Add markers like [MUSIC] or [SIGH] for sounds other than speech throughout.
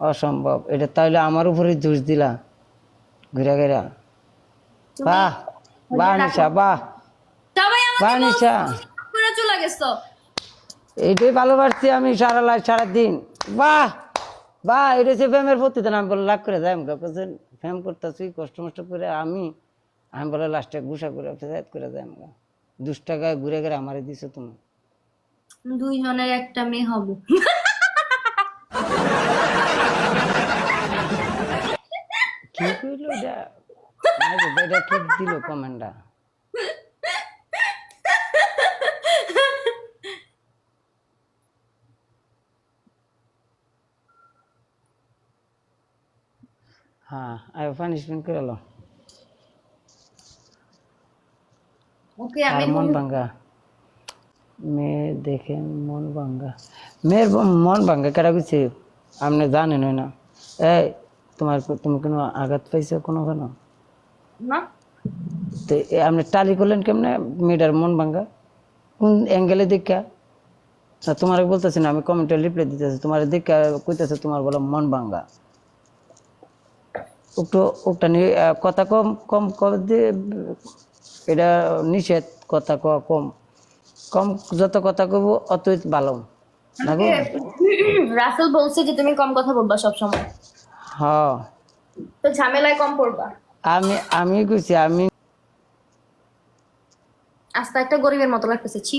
অসম্ভব। এটা তাহলে আমার উপরে দোষ দিলা। ঘুরা ঘেরা। বাহ বাহ নিশা বাহ। বাহ নিশা। এইটাই ভালোবাসছি আমি সারা লাইফ সারাদিন। বাহ বাহ এটা হচ্ছে প্রেমের প্রতিদিন। আমি বলে লাভ করে যাই বলছেন ফ্যাম করতেছি কষ্ট মষ্ট করে আমি আমি বলে লাস্টে গুসা করে ফেসাদ করে যাই আমাকে দুশ টাকায় ঘুরে ঘুরে আমারে দিছো তুমি। দুইজনের একটা মেয়ে হব। কি এটা মানে এটা দিল কমেন্টটা হ্যাঁ আয় পানিশমেন্ট করে লো। ওকে আর আমি মন ভাঙ্গা। মেয়ে দেখে মন ভাঙ্গা। মেয়ের মন ভাঙ্গা কেটা গেছে আপনি জানেন না। এই তোমার তুমি কোনো আঘাত পাইছো কোনো কেন না। তো আপনি টালি করলেন কেমনে? মেয়েটার মন ভাঙ্গা। কোন অ্যাঙ্গেলে দেখা? না তোমার বলতেছি না আমি কমেন্টে রিপ্লাই দিতেছি। তোমার দেখা কইতেছে তোমার বলো মন ভাঙ্গা। একটু ওটা নিয়ে কথা কম কম কম এটা নিষেধ কথা কওয়া কম। কম যত কথা কব অতই ভালো। রাসেল বলছে যে তুমি কম কথা বলবা সব সময় হ্যাঁ। তো ঝামেলায় কম পড়বা? আমি আমি কইছি আমি আস্তে একটা গরিবের মতো লাগতেছে ছি।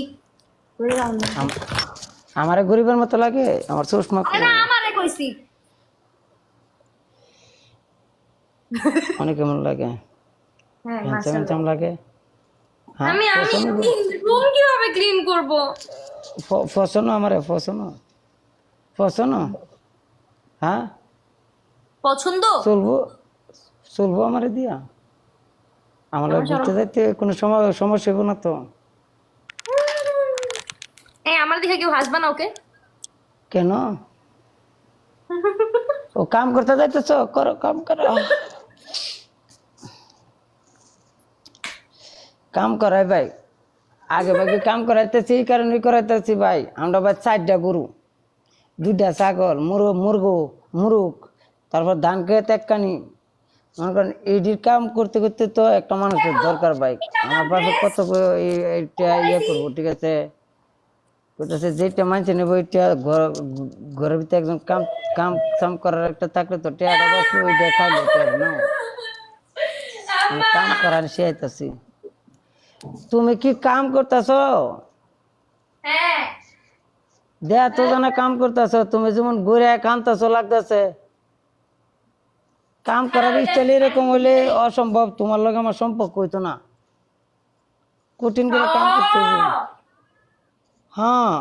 আমারে গরিবের মতো লাগে? আমার চশমা আমারে কইছি। অনেক কেমন লাগে। হ্যাঁ লাগে। হ্যাঁ আমি আমি রুম কীভাবে ক্লিন করব? ফসন আমারে ফসন ফসন হ্যাঁ? পছন্দ? চলবো চলবো আমারে দিয়া। আমার ঘুরতে যাইতে কোনো সময় সমস্যা হব না তো। এই আমার দিকে কেউ হাসবা না ওকে? কেন? ও কাম করতে যাইতেছ? করো কাম করো। কাম করাই ভাই। আগে ভাগে কাম করাইতেছি এই কারণে করাইতেছি ভাই। আমরা ভাই চারটা গরু। দুইটা ছাগল মুরগ মুরগ মুরুগ। তারপর ধান খেতে একখানি মনে করেন এইটির কাম করতে করতে তো একটা মানুষের দরকার ভাই আমার পাশে কত এইটা ইয়ে করব ঠিক আছে? বলতেছে যেটা মানছে নেব ওইটা ঘর ঘরের ভিতরে একজন কাম কাম কাম করার একটা থাকলে তো টেয়াটা বসল ওইটা খাইলে তো না। কাম করার শিখাইতেছি তুমি কি কাম করতেছ? হ্যাঁ। দেয়া তো জানা কাম করতেছ তুমি যেমন ঘুরে কামতেছ লাগতেছে। কাম করার ইচ্ছা এরকম হইলে অসম্ভব তোমার লগে আমার সম্পর্ক হইতো না। কঠিন করে কাম করতে হবে হ্যাঁ।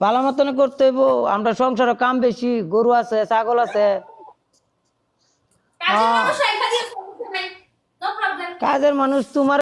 ভালো মতন করতে হইব আমরা সংসারে কাম বেশি গরু আছে ছাগল আছে। কাজের কাজের মানুষ তোমার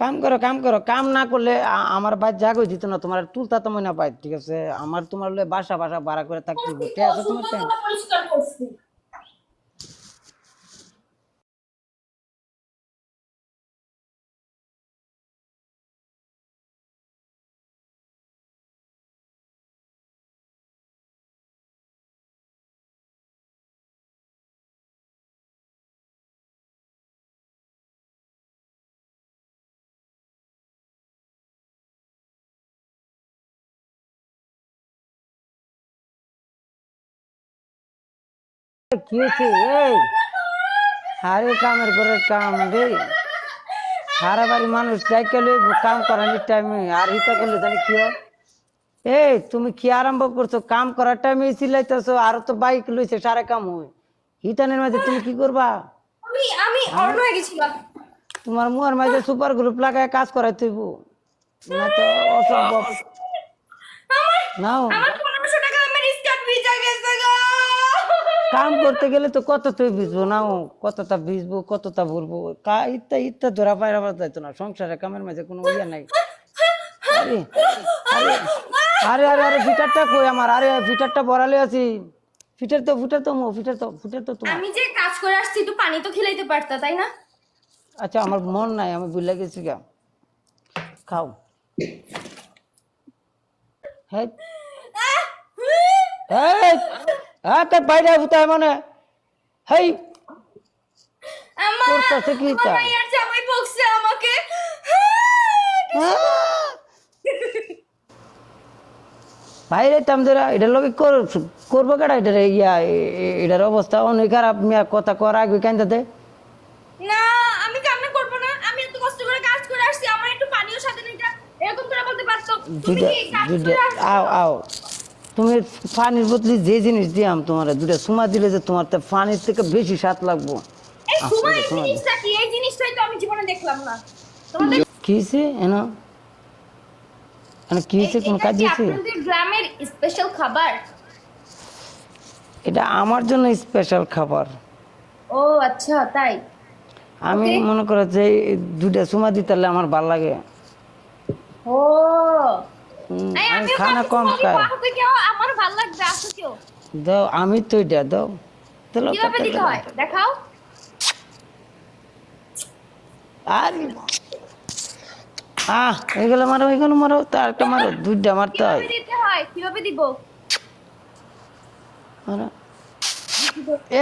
কাম করো কাম করো, কাম না করলে আমার বাদ জাগই দিত না, তোমার তুলতা তো মনে পাই ঠিক আছে? আমার তোমার বাসা বাসা ভাড়া করে থাকতে আছে তোমার কি হয়েছে? এই হারে কামের করে কাম রে। সারা বাড়ি মানুষ চাইকে লই কাম করানোর টাইমে আর হিতা করলে জানি কি এই তুমি কি আরম্ভ করছ? কাম করার টাইমে চিল্লাইতেছো আর তো বাইক লইছে সারা কাম হয়। হিতানের মাঝে তুমি কি করবা? আমি আমি অন্য হয়ে গেছিলাম। তোমার মুয়ার মাঝে সুপার গ্রুপ লাগায় কাজ করাই তুইব না তো অসম্ভব। নাও আমার পনেরোশো টাকা আমার স্কার্ট ভিজা গেছে গো কাম করতে গেলে তো কতটা ভিজবো না ও? কতটা ভিজবো কতটা ভরবো? কা ইত্যা ইত্যা ধরা পায়রা যাইতো না। সংসারে কামের মাঝে কোনো ইয়ে নাই। আরে আরে আরে আরে আরে ফিটারটা কই আমার? আরে ফিটারটা বড়ালে আছি। ফিটার তো ফিটার তো মো ফিটার তো ফিটার তো আমি যে কাজ করে আসছি একটু পানি তো খেলাইতে পারতা তাই না? আচ্ছা আমার মন নাই আমি বুঝলে গেছি গা। খাও। হ্যাঁ এই হ্যাঁ তোর বাইরে ভূতায় মানে। হেই কি তা আমাকে। বাইরে তামদেরা এটার লগে কর করব কেডা? এটার ইয়া এটার অবস্থা অনেক খারাপ। মিয়া কথা কর আগে কেনতে না আমি কান্না করব না। আমি এত কষ্ট করে কাজ করে আসছি। আমার একটু পানিও সাথে নিটা এরকম করে বলতে পারতো। তুমি কি কাজ করে আও আও। তুমি পানির বদলি যে জিনিস দিয়াম তোমার দুটা সুমা দিলে যে তোমার তো পানির থেকে বেশি স্বাদ লাগবো। এন? কোন এটা কাজ কি গ্রামের স্পেশাল খাবার? এটা আমার জন্য স্পেশাল খাবার। ও আচ্ছা তাই। আমি মনে করে যে দুটা সুমা দিতে আমার ভালো লাগে। ও খানা কম খাই। আমার ভালো লাগবে আসো কেউ। দাও আমি তো এটা দাও। তাহলে কীভাবে দিতে হয়? দেখাও। আর আহ এগুলো মারো এগুলো মারো তার একটা মারো দুইটা মারতে হয়। কীভাবে দিতে হয়? কীভাবে দিব?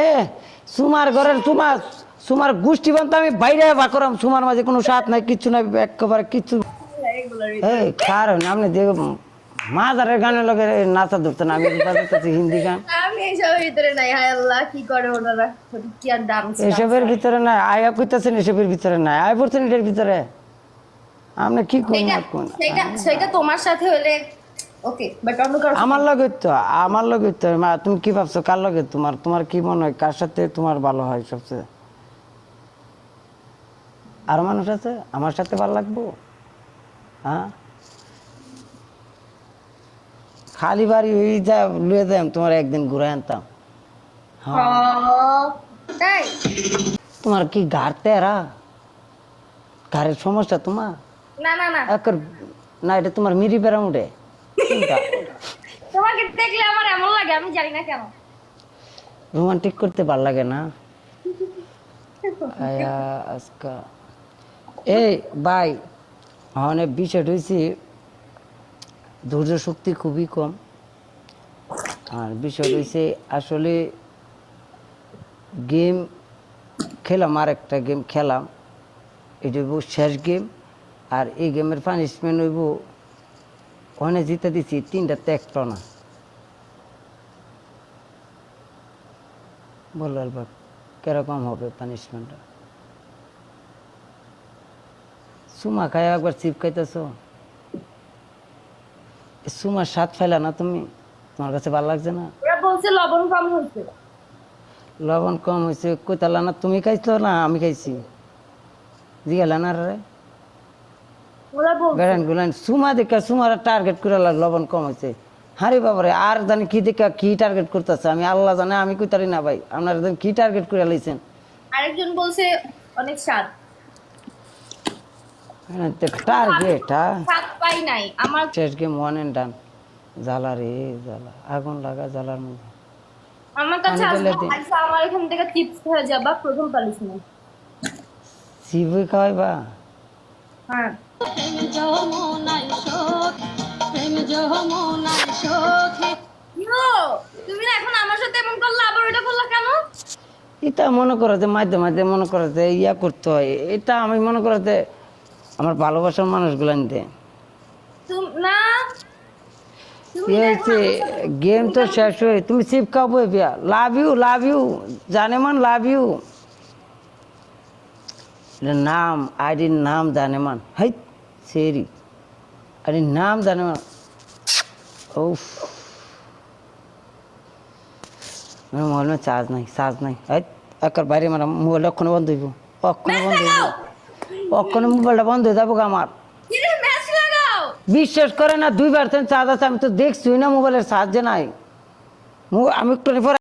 এ সুমার ঘরের সুমার সুমার গোষ্ঠী বান্ত আমি বাইরে বা করাম সুমার মাঝে কোনো সাথ নাই কিচ্ছু নাই একেবারে কিচ্ছু এই কারণ আপনি দেখো মাদারের গানের লগে নাচা ধরতে না আমি বাজাতেছি হিন্দি গান। আমি এইসবের ভিতরে নাই হায় আল্লাহ কি করে ওনারা কি আর ডান্স এসবের ভিতরে নাই আয়া কইতাছেন এসবের ভিতরে নাই আয় পড়ছেন এটার ভিতরে? আপনি কি সেটা সেটা তোমার সাথে হলে ওকে বাট অন্য কারও আমার লগে তো আমার লগে তো মা তুমি কি ভাবছ কার লগে তোমার তোমার কি মনে হয় কার সাথে তোমার ভালো হয় সবচেয়ে? আর মানুষ আছে আমার সাথে ভালো লাগবো? খালি বাড়ি হয়ে যা লুয়ে যাই তোমার একদিন ঘুরে আনতাম। হ্যাঁ। তোমার কি ঘাড় তেরা ঘাড়ের সমস্যা তোমার? না না না। না এটা তোমার মিরি বেড়া উঠে। তোমাকে দেখলে আমার এমন লাগে আমি জানি না কেন। রোমান্টিক করতে ভালো লাগে না। [LAUGHS] আয়া আজকা। এই ভাই অনেক বিষয় হয়েছে ধৈর্য শক্তি খুবই কম। আর বিষয় হয়েছে আসলে গেম খেলাম আর একটা গেম খেলাম। এটা হইব শেষ গেম আর এই গেমের পানিশমেন্ট হইব ওখানে জিতে দিছি, তিনটা একটা না। বলো আলবা কীরকম হবে পানিশমেন্টটা সুমা খাই একবার চিপ খাইতেছো? সুমার স্বাদ ফেলা না তুমি? তোমার কাছে ভালো লাগছে না? বলছে লবণ কম হয়েছে। লবণ কম হয়েছে কোথালা না তুমি খাইছো না আমি খাইছি? জিগালা না রে বেড়ান গুলান সুমা দেখা সুমার টার্গেট করে লবণ কম হয়েছে। হারে বাবারে আর জানি কি দেখা কি টার্গেট করতেছে? আমি আল্লাহ জানে আমি কইতারি না ভাই। আপনারা কি টার্গেট করে লাইছেন? আরেকজন বলছে অনেক স্বাদ। টার্গেট হ্যাঁ। পাই নাই আমার শেষ গেম ওয়ান অ্যান্ড ডান জ্বালা রে জ্বালা আগুন লাগা জ্বালার মধ্যে। আমার কাছে পানি ঢেলে আসবে দিই। আচ্ছা, আমার এখান থেকে চিপস হয়ে যাবা প্রথম পালিশমেন্ট সিবুই খাওয়াইবা হ্যাঁ। তুমি এখন আমার সাথে এমন করলে আবার ওটা করলা কেন? এটা মনে করো যে মাঝে মাঝে মনে করো যে ইয়া করতে হয়। এটা আমি মনে করো যে আমার ভালোবাসার মানুষগুলো না। ইয়ে গেম তো শেষ হয়ে তুমি চিপ খাব বিয়া লাভ ইউ লাভ ইউ জানে মান লাভ ইউ নাম আইডির নাম জানে মান। হাই সেরি। আরে নাম জানে মান। উফ। মোবাইল চার্জ নাই চার্জ নাই। হাই একর বাইরে মারা মোবাইল অক্ষণে বন্ধ হইব। অক্ষণে বন্ধ হইব। অক্ষণে মোবাইলটা বন্ধ হয়ে যাব আমার। বিশ্বাস করে না দুই পার্সেন্ট চার্জ আছে আমি তো দেখছি না মোবাইলের সাহায্যে নাই। মো- আমি একটু পরে